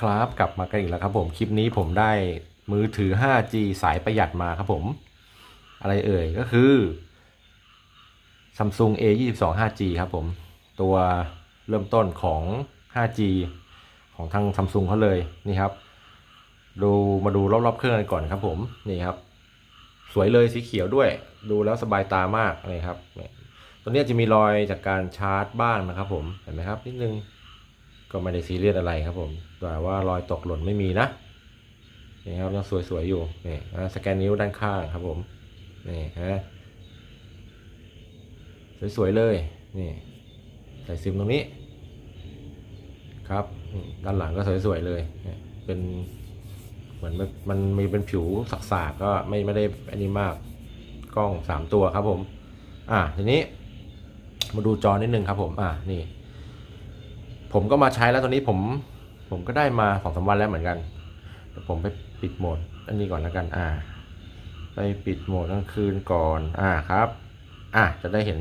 ครับกลับมากันอีกแล้วครับผมคลิปนี้ผมได้มือถือ 5G สายประหยัดมาครับผม อะไรเอ่ยก็คือ Samsung A 2 2 5G ครับผม ตัวเริ่มต้นของ 5G ของทาง Samsung เขาเลยนี่ครับ ดูมาดูรอบๆเครื่องกันก่อนครับผมนี่ครับ สวยเลยสีเขียวด้วย ดูแล้วสบายตามากนี่ครับตัวนี้จะมีรอยจากการชาร์จบ้างนะครับผมเห็นไหมครับนิดนึง ก็ไม่ได้ซีเรียสอะไรครับผมแต่ว่ารอยตกหล่นไม่มีนะนี่ครับยังสวยๆอยู่นี่อ่าสแกนนิ้วด้านข้างครับผมนี่ฮะสวยๆเลยนี่ใส่ซิมตรงนี้ ครับด้านหลังก็สวยๆเลยเนี่ยเป็นเหมือนมันมีเป็นผิวสักๆก็ไม่ไม่ได้อันนี้มากกล้องสามตัวครับผม อ่าทีนี้มาดูจอนิดนึงครับผม อ่านี่ ผมก็มาใช้แล้วตอนนี้ผม ผมก็ได้มาสองสามวันแล้วเหมือนกันเดี๋ยวผมไปปิดโหมดอันนี้ก่อนแล้วกัน อ่า ไปปิดโหมดกลางคืนก่อน อ่าครับ อ่าจะได้เห็น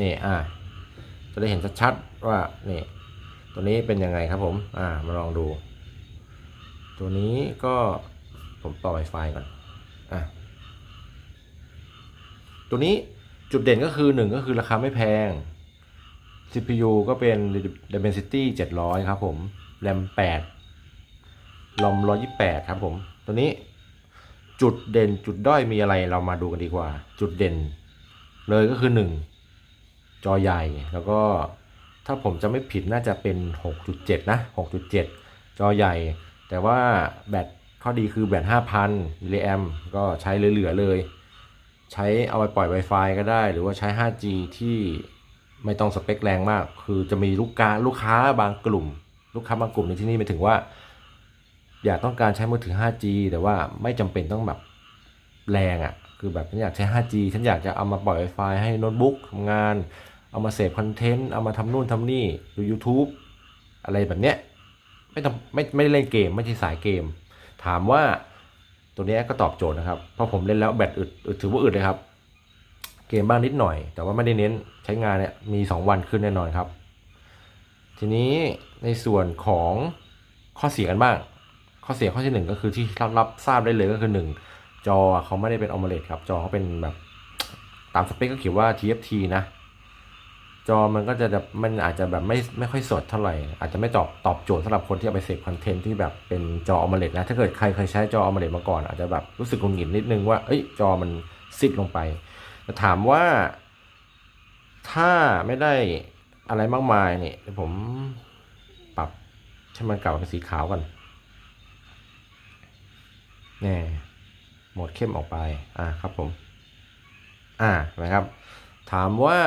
นี่อ่า จะได้เห็นชัดๆว่านี่ตัวนี้เป็นยังไงครับผม อ่า มาลองดู ตัวนี้ก็ผมต่อ Wi-Fi ก่อน อะ ตัวนี้จุดเด่นก็คือหนึ่งก็คือราคาไม่แพง CPU ก็เป็น Dimensity 700 ครับผม RAM 8 ROM 128 ครับผม ตัวนี้จุดเด่นจุดด้อยมีอะไรเรามาดูกันดีกว่า จุดเด่น เลยก็คือ 1 จอใหญ่แล้วก็ถ้าผมจะไม่ผิดน่าจะเป็น 6.7 นะ 6.7 จอใหญ่ แต่ว่าแบตข้อดีคือแบต5,000มิลลิแอมก็ใช้เหลือๆเลย ใช้เอาไปปล่อย Wi-Fi ก็ได้ หรือว่าใช้ 5G ที่ ไม่ต้องสเปคแรงมาก คือจะมีลูกค้าลูกค้าบางกลุ่ม ลูกค้าบางกลุ่มในที่นี่หมายถึงว่า อยากต้องการใช้มือถือ 5G แต่ว่าไม่จำเป็นต้องแบบแรงอะ่ะ คือแบบฉันอยากใช้ 5G ฉันอยากจะเอามาปล่อย Wi-Fi ให้โน้ตบุ๊กทำงาน เอามาเสพคอนเทนต์ เอามาทำนู่นทำนี่ ดู YouTube อะไรแบบเนี้ย ไม่ต้องไม่ไม่ได้เล่นเกม ไม่ใช่สายเกม ถามว่าตัวเนี้ยก็ตอบโจทย์นะครับ เพราะผมเล่นแล้วแบตอึดอึดถือว่าอึดเลยครับ เกมบ้างนิดหน่อย แต่ว่าไม่ได้เน้นใช้งานเนี่ยมี 2 วันขึ้นแน่นอนครับ ทีนี้ในส่วนของข้อเสียกันบ้าง ข้อเสียข้อที่หนึ่งก็คือที่รับรับทราบได้เลยก็คือหนึ่งจอเขาไม่ได้เป็นอ m o l e d ครับจอเขาเป็นแบบตามสเปคก็เขียนว่า TFT นะ จอมันก็จะแบบมันอาจจะแบบไม่ไม่ค่อยสดเท่าไหร่ อาจจะไม่ตอบตอบโจทย์สำหรับคนที่เอาไปเสพคอนเทนต์ที่แบบเป็นจออ m o l e d นะ ถ้าเกิดใครเคยใช้จออ m o l e d มาก่อน อาจจะแบบรู้สึกหงุดหงิดนิดนึงว่าเอ้ยจอมันซิดลงไป ถามว่า ถ้าไม่ได้อะไรมากมายเนี่ยเดี๋ยวผมปรับให้มันกลับเป็นสีขาวก่อนแน่โหมดเข้มออกไป อ่าครับผม อ่านะครับ ถามว่า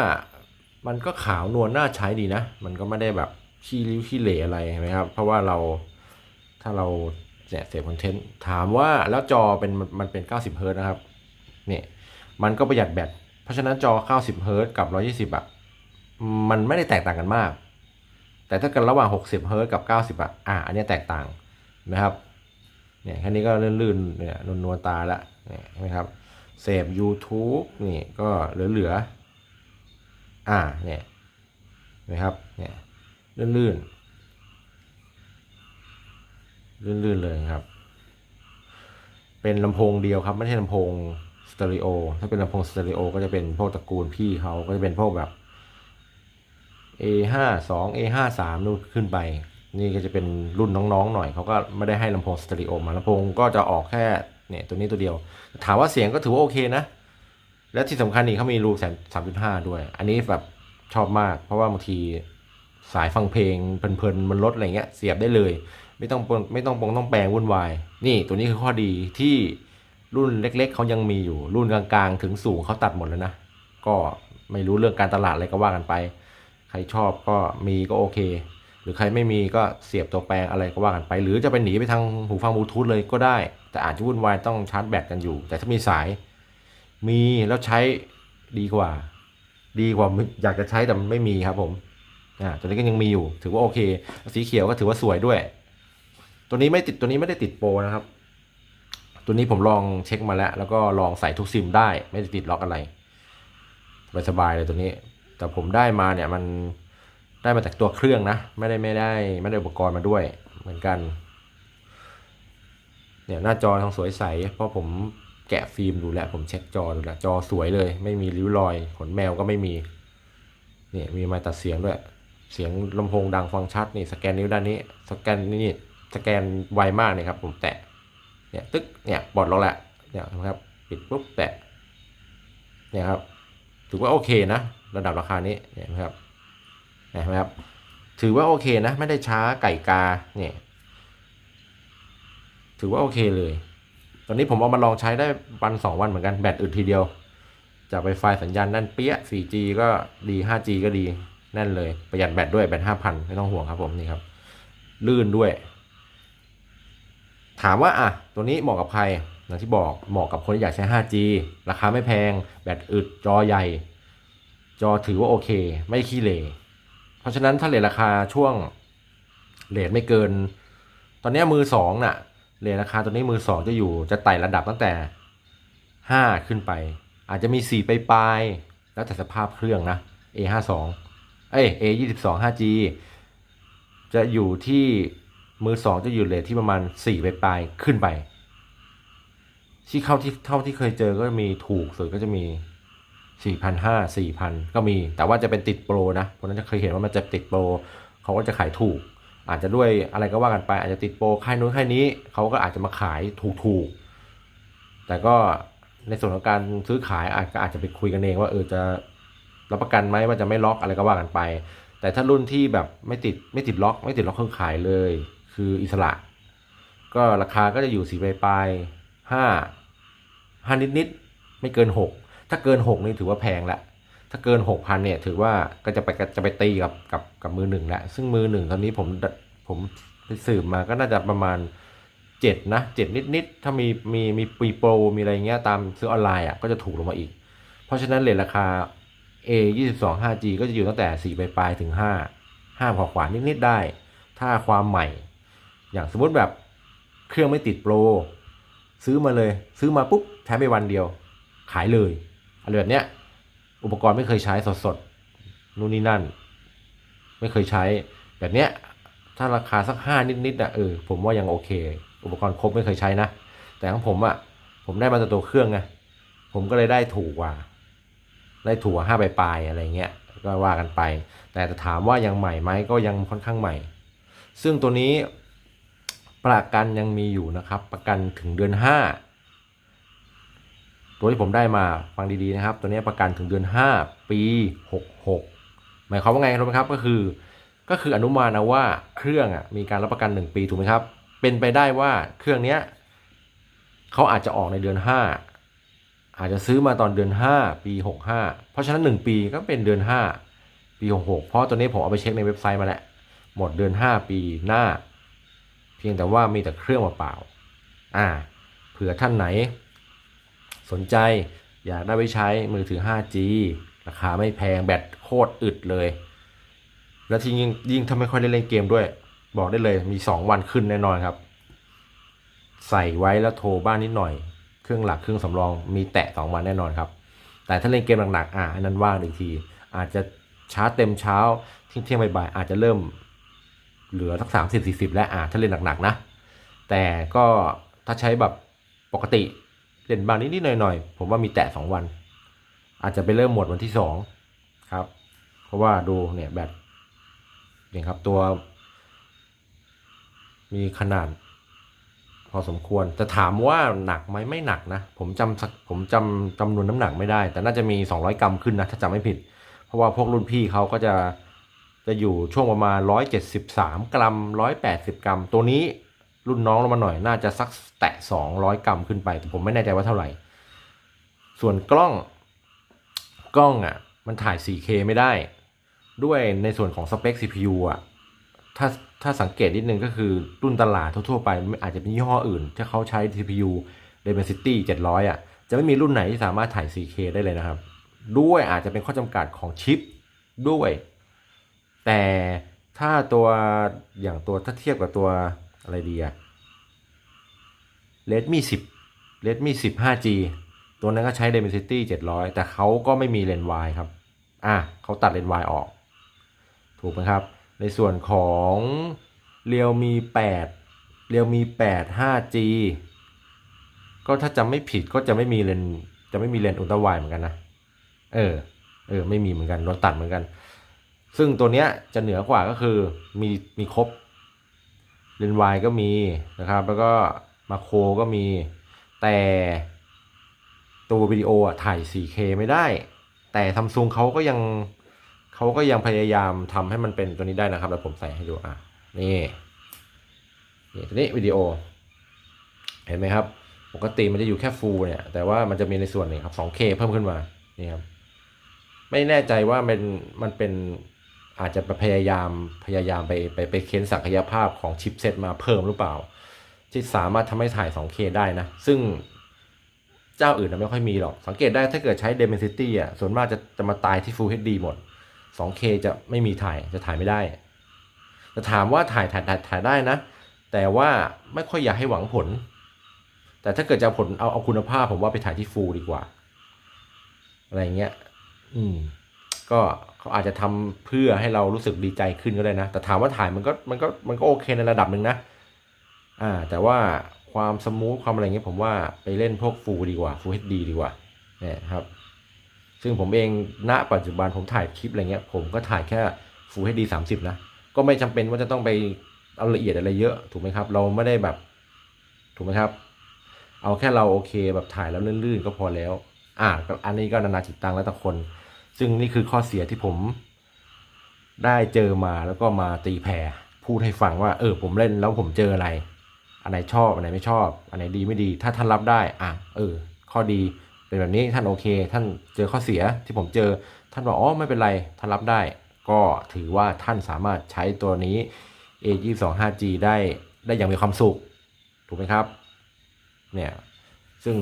มันก็ขาวนวลน่าใช้ดีนะ มันก็ไม่ได้แบบขี้ริ้วขี้เหร่อะไรเห็นไหมครับ เพราะว่าเราถ้าเราเนี่ยเสพคอนเทนต์ถามว่าแล้วจอเป็นมันมันเป็น 90 เฮิร์ตนะครับ เนี่ย มันก็ประหยัดแบต เพราะฉะนั้นจอ 90เฮิร์ตซ์กับ 120 อะ มันไม่ได้แตกต่างกันมาก แต่ถ้าเกันระหว่าง 60เฮิร์ตซ์กับ 90 อะ อะอันนี้แตกต่างนะครับ เนี่ยแค่นี้ก็ลื่นๆ เนี่ยนวลๆตาละเนี่ยนไหมครับ เสพ YouTube นี่ก็เหลือๆ อ่า เนี่ยนะครับ เนี่ยลื่นๆ ลื่นๆ เลยครับ เป็นลำโพงเดียวครับ ไม่ใช่ลำโพง สเตอริโอถ้าเป็นลำโพงสเตอริโอก็จะเป็นพวกตระกูลพี่เขาก็จะเป็นพวกแบบ A ห้าสอง A ห้าสามนู่นขึ้นไป นี่ก็จะเป็นรุ่นน้องๆหน่อยเขาก็ไม่ได้ให้ลำโพงสเตอริโอมาลำโพงก็จะออกแค่เนี่ยตัวนี้ตัวเดียว ถามว่าเสียงก็ถือว่าโอเคนะ และที่สำคัญนี่เขามีรูแสนสามจุดห้าด้วย อันนี้แบบชอบมาก เพราะว่าบางทีสายฟังเพลงเพลินๆมันลดอะไรเงี้ยเสียบได้เลย ไม่ต้องปนไม่ต้องปงต้องแปลงวุ่นวาย นี่ตัวนี้คือข้อดีที่ รุ่นเล็กๆเขายังมีอยู่ รุ่นกลางๆ ถึงสูงเขาตัดหมดแล้วนะ ก็ไม่รู้เรื่องการตลาดอะไรก็ว่ากันไป ใครชอบก็มีก็โอเค หรือใครไม่มีก็เสียบตัวแปลงอะไรก็ว่ากันไป หรือจะไปหนีไปทางหูฟังบลูทูธเลยก็ได้ แต่อาจจะวุ่นวายต้องชาร์จแบตกันอยู่ แต่ถ้ามีสาย มีแล้วใช้ดีกว่า ดีกว่าอยากจะใช้แต่มันไม่มีครับผมอ่าตัวนี้ก็ยังมีอยู่ ถือว่าโอเค สีเขียวก็ถือว่าสวยด้วย ตัวนี้ไม่ติดตัวนี้ไม่ได้ติดโปรนะครับ ตัวนี้ผมลองเช็คมาแล้ว แล้วก็ลองใส่ทุกซิมได้ไม่ได้ติดล็อกอะไรสบายเลยตัวนี้ แต่ผมได้มาเนี่ยมันได้มาจากตัวเครื่องนะ ไม่ได้ไม่ได้ไม่ได้อุปกรณ์มาด้วยเหมือนกัน เนี่ยหน้าจอทางสวยใส เพราะผมแกะฟิล์มดูแล้วผมเช็คจอดูแล้วจอสวยเลย ไม่มีริ้วรอย ขนแมวก็ไม่มี เนี่ยมีไม้ตัดเสียงด้วย เสียงลำโพงดังฟังชัดนี่สแกนนิ้วด้านนี้ สแกนนี่สแกนไวมากเลยครับ ผมแตะ เนี่ยตึ๊กเนี่ยปลดล็อกแล้วเนี่ยนะครับปิดปุ๊บแตะเนี่ยครับถือว่าโอเคนะ ระดับราคานี้เนี่ยนะครับเห็นไหมครับ ถือว่าโอเคนะไม่ได้ช้าไก่กาเนี่ยถือว่าโอเคเลย ตอนนี้ผมเอามาลองใช้ได้วันสองวันเหมือนกันแบตอึดทีเดียวจากไวไฟสัญญาณแน่นเปี้ย 4G ก็ดี 5G ก็ดีแน่นเลย ประหยัดแบตด้วยแบต 5,000 ไม่ต้องห่วงครับผมนี่ครับ ลื่นด้วย ถามว่าอะตัวนี้เหมาะกับใครอย่างที่บอกเหมาะกับคนที่อยากใช้ 5G ราคาไม่แพง แบตอึดจอใหญ่ จอถือว่าโอเค ไม่ขี้เหร่เพราะฉะนั้นถ้าเลทราคาช่วงเลทไม่เกิน ตอนนี้มือสองน่ะเลทราคาตัวนี้มือสองจะอยู่จะไต่ระดับตั้งแต่ห้าขึ้นไป อาจจะมีสี่ไปปลายแล้วแต่สภาพเครื่องนะ A ห้าสองเอ้ย A ยี่สิบสอง 5G จะอยู่ที่ มือสองจะอยู่เลทที่ประมาณสี่ไปปลายขึ้นไป ที่เข้าที่เท่าที่เคยเจอก็มีถูกสุดก็จะมีสี่พันห้าสี่พันก็มี แต่ว่าจะเป็นติดโปรนะเพราะฉะนั้นจะเคยเห็นว่ามันจะติดโปรเขาก็จะขายถูก อาจจะด้วยอะไรก็ว่ากันไป อาจจะติดโปรค่ายนู้นค่ายนี้เขาก็อาจจะมาขายถูกๆแต่ก็ในส่วนของการซื้อขายอาจก็อาจจะไปคุยกันเองว่าเออจะรับประกันไหมว่าจะไม่ล็อกอะไรก็ว่ากันไป แต่ถ้ารุ่นที่แบบไม่ติดไม่ติดล็อก ไม่ติดล็อกเครื่องขายเลย คืออิสระ ก็ราคาก็จะอยู่สี่ปลายๆห้าห้านิดๆไม่เกินหกถ้าเกินหกนี่ถือว่าแพงละถ้าเกินหกพันเนี่ยถือว่าก็จะไปจะไปตีกับกับกับมือหนึ่งล้วซึ่งมือหนึ่งตอนนี้ผมผมไปสืบมาก็น่าจะประมาณเจ็ดนะเจ็ดนิดๆถ้ามีมีมีปีโปรมีอะไรเงี้ยตามซื้อออนไลน์อะก็จะถูกลงมาอีก เพราะฉะนั้นเลทราคา A 2 2 5G ก็จะอยู่ตั้งแต่4ปลายๆถึง 5 5ขวาขวานิดๆได้ ถ้าความใหม่ อย่างสมมติแบบเครื่องไม่ติดโปร ซื้อมาเลย ซื้อมาปุ๊บใช้ไปวันเดียว ขายเลยอะไรแบบเนี้ยอุปกรณ์ไม่เคยใช้สดๆนู่นนี่นั่น ไม่เคยใช้ แบบเนี้ยถ้าราคาสักห้านิดๆอะเออผมว่ายังโอเค อุปกรณ์ครบไม่เคยใช้นะ แต่ของผมอะผมได้มาจากตัวเครื่องไงผมก็เลยได้ถูกกว่า ได้ถูกกว่าห้าปลายอะไรเงี้ยก็ว่ากันไป แต่ถามว่ายังใหม่ไหมก็ยังค่อนข้างใหม่ ซึ่งตัวนี้ ประกันยังมีอยู่นะครับ ประกันถึงเดือนห้าตัวที่ผมได้มาฟังดีๆนะครับ ตัวนี้ประกันถึงเดือน 5 ปี 66 หมายความว่าไงรู้ไหมครับก็คือ ก็คืออนุมานเอาว่าเครื่องอะมีการรับประกัน 1 ปีถูกไหมครับ เป็นไปได้ว่าเครื่องเนี้ยเขาอาจจะออกในเดือน 5 อาจจะซื้อมาตอนเดือน 5 ปี 65 เพราะฉะนั้น 1 ปีก็เป็นเดือน 5 ปี 66 เพราะตัวนี้ผมเอาไปเช็คในเว็บไซต์มาแล้วหมดเดือน 5 ปีหน้า พียงแต่ว่ามีแต่เครื่องเปล่าอ่า เผื่อท่านไหน สนใจอยากได้ไปใช้มือถือ 5G ราคาไม่แพงแบตโคตรอึดเลย แล้วที่ยิ่งยิ่งถ้าไม่ค่อยได้เล่นเกมด้วย บอกได้เลยมี 2 วันขึ้นแน่นอนครับ ใส่ไว้แล้วโทรบ้านนิดหน่อย เครื่องหลักเครื่องสำรองมีแตะ 2 วันแน่นอนครับ แต่ถ้าเล่นเกมหนักๆอะอันนั้นว่างอีกที อาจจะชาร์จเต็มเช้าเที่ยงเที่ยงบ่ายๆอาจจะเริ่ม เหลือสักสามสิบสี่สิบแล้วอะถ้าเล่นหนักๆนะ แต่ก็ถ้าใช้แบบปกติเล่นบางนิดๆหน่อยๆ ผมว่ามีแตะสองวัน อาจจะไปเริ่มหมดวันที่สองครับ เพราะว่าดูเนี่ยแบตเนี่ยครับตัว มีขนาด พอสมควรจะถามว่าหนักไหมไม่หนักนะ ผมจำผมจำจำนวนน้ำหนักไม่ได้ แต่น่าจะมี 200 กรัมขึ้นนะ ถ้าจำไม่ผิด เพราะว่าพวกรุ่นพี่เขาก็จะ จะอยู่ช่วงประมาณ 173 กรัม 180 กรัม ตัวนี้รุ่นน้องลงมาหน่อยน่าจะสักแตะ 200 กรัมขึ้นไป แต่ผมไม่แน่ใจว่าเท่าไหร่ ส่วนกล้องกล้องอะ มันถ่าย 4K ไม่ได้ ด้วยในส่วนของสเปค CPU อะถ้าถ้าสังเกตนิดนึงก็คือรุ่นตลาดทั่วๆไปอาจจะเป็นยี่ห้ออื่น ถ้าเขาใช้ CPU Dimensity 700อะจะไม่มีรุ่นไหนที่สามารถถ่าย 4K ได้เลยนะครับ ด้วยอาจจะเป็นข้อจำกัดของชิปด้วย แต่ถ้าตัวอย่างตัวถ้าเทียบกับตัวอะไรดีอะ Redmi 10 Redmi 10 5G ตัวนั้นก็ใช้ Dimensity 700 แต่เขาก็ไม่มีเลนส์วายครับ อะเขาตัดเลนส์วายออก ถูกไหมครับ ในส่วนของ Realme 8 Realme 8 5G ก็ถ้าจำไม่ผิดก็จะไม่มีเลนจะไม่มีเลนส์อุลตร้าไวเหมือนกันนะ เออ เออ ไม่มีเหมือนกันโดนตัดเหมือนกัน ซึ่งตัวเนี้ยจะเหนือกว่าก็คือมีมีครบเลนส์วายก็มีนะครับ แล้วก็มาโครก็มี แต่ตัววิดีโออะถ่าย 4K ไม่ได้ แต่ซัมซุงเขาก็ยังเขาก็ยังพยายามทำให้มันเป็นตัวนี้ได้นะครับแล้วผมใส่ให้ดูอะนี่นี่ตัวนี้วิดีโอ เห็นไหมครับ ปกติมันจะอยู่แค่ฟูลเนี่ย แต่ว่ามันจะมีในส่วนนี้ครับ 2K เพิ่มขึ้นมา นี่ครับ ไม่แน่ใจว่ามันมันเป็น อาจจะพยายามพยายามไปไปไปเค้นศักยภาพของชิปเซตมาเพิ่มหรือเปล่า ที่สามารถทำให้ถ่าย 2K ได้นะ ซึ่งเจ้าอื่นนะไม่ค่อยมีหรอก สังเกตได้ถ้าเกิดใช้ Dimensity อะส่วนมากจะจะมาตายที่ Full HD หมด 2K จะไม่มีถ่ายจะถ่ายไม่ได้จะถามว่าถ่ายถ่ายถ่ายถ่ายได้นะ แต่ว่าไม่ค่อยอยากให้หวังผล แต่ถ้าเกิดจะผลเอาเอาคุณภาพผมว่าไปถ่ายที่ Full ดีกว่า อะไรเงี้ย อืม ก็เขาอาจจะทำเพื่อให้เรารู้สึกดีใจขึ้นก็ได้นะ แต่ถามว่าถ่ายมันก็มันก็มันก็โอเคในระดับหนึ่งนะ อ่า แต่ว่าความสมูทความอะไรเงี้ยผมว่าไปเล่นพวกฟูดีกว่าฟู HD ดีดีกว่าเนี่ยครับ ซึ่งผมเองณปัจจุบันผมถ่ายคลิปอะไรเงี้ย ผมก็ถ่ายแค่ฟู HD 30นะ ก็ไม่จำเป็นว่าจะต้องไปเอาละเอียดอะไรเยอะถูกไหมครับ เราไม่ได้แบบ ถูกไหมครับ เอาแค่เราโอเคแบบถ่ายแล้วลื่นๆ ก็พอแล้ว อ่าอันนี้ก็นานาจิตตังแล้วแต่คน ซึ่งนี่คือข้อเสียที่ผมได้เจอมาแล้วก็มาตีแผ่พูดให้ฟังว่า เออผมเล่นแล้วผมเจออะไร อันไหนชอบ อันไหนไม่ชอบ อันไหนดีไม่ดี ถ้าท่านรับได้ อะ เออ ข้อดีเป็นแบบนี้ท่านโอเค ท่านเจอข้อเสียที่ผมเจอ ท่านบอกอ๋อไม่เป็นไร ท่านรับได้ ก็ถือว่าท่านสามารถใช้ตัวนี้ A 2 2 5G ได้ได้อย่างมีความสุข ถูกไหมครับ เนี่ย ซึ่ง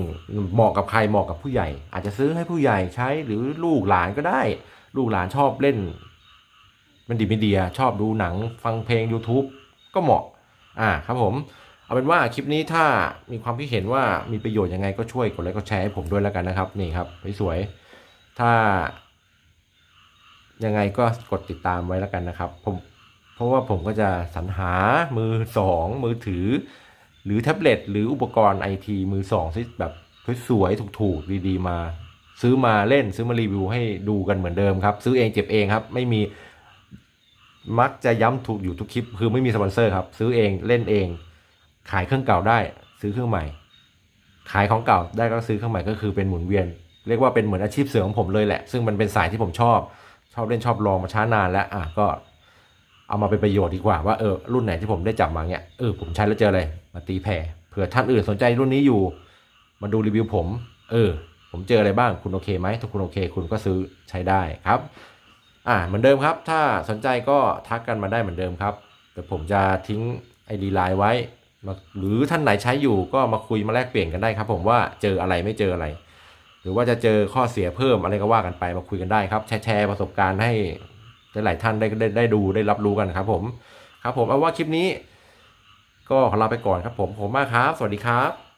เหมาะกับใครเหมาะกับผู้ใหญ่ อาจจะซื้อให้ผู้ใหญ่ใช้หรือลูกหลานก็ได้ ลูกหลานชอบเล่น มันดีมีเดียชอบดูหนังฟังเพลง YouTube ก็เหมาะอ่าครับผม เอาเป็นว่าคลิปนี้ถ้ามีความคิดเห็นว่ามีประโยชน์ยังไงก็ช่วยกดไลค์กดแชร์ให้ผมด้วยแล้วกันนะครับ นี่ครับสวยๆถ้า ยังไงก็กดติดตามไว้แล้วกันนะครับผมเพราะว่าผมก็จะสรรหามือสองมือถือ หรือแท็บเล็ตหรืออุปกรณ์ไอทีมือสองที่แบบสวยๆถูกๆดีๆมา ซื้อมาเล่นซื้อมารีวิวให้ดูกันเหมือนเดิมครับ ซื้อเองเจ็บเองครับ ไม่มีมักจะย้ำถูกอยู่ทุกคลิป คือไม่มีสปอนเซอร์ครับ ซื้อเองเล่นเอง ขายเครื่องเก่าได้ ซื้อเครื่องใหม่ ขายของเก่าได้ก็ซื้อเครื่องใหม่ก็คือเป็นหมุนเวียน เรียกว่าเป็นเหมือนอาชีพเสริมของผมเลยแหละ ซึ่งมันเป็นสายที่ผมชอบ ชอบเล่นชอบลองมาช้านานแล้วอะก็ เอามาเป็นประโยชน์ดีกว่าว่าเออรุ่นไหนที่ผมได้จับมาเนี้ยเออผมใช้แล้วเจออะไรมาตีแผ่เผื่อท่านอื่นสนใจรุ่นนี้อยู่ มาดูรีวิวผม เออ ผมเจออะไรบ้างคุณโอเคไหมถ้าคุณโอเค คุณก็ซื้อใช้ได้ครับ อ่าเหมือนเดิมครับ ถ้าสนใจก็ทักกันมาได้เหมือนเดิมครับเดี๋ยวผมจะทิ้งไอดีไลน์ไว้มาหรือท่านไหนใช้อยู่ก็มาคุยมาแลกเปลี่ยนกันได้ครับ ผมว่าเจออะไรไม่เจออะไร หรือว่าจะเจอข้อเสียเพิ่มอะไรก็ว่ากันไปมาคุยกันได้ครับ แชร์แชร์ประสบการณ์ให้ หลายท่านได้ได้ได้ดูได้รับรู้กันครับผม ครับผมเอาว่าคลิปนี้ ก็ขอลาไปก่อนครับผมผมมากครับ สวัสดีครับ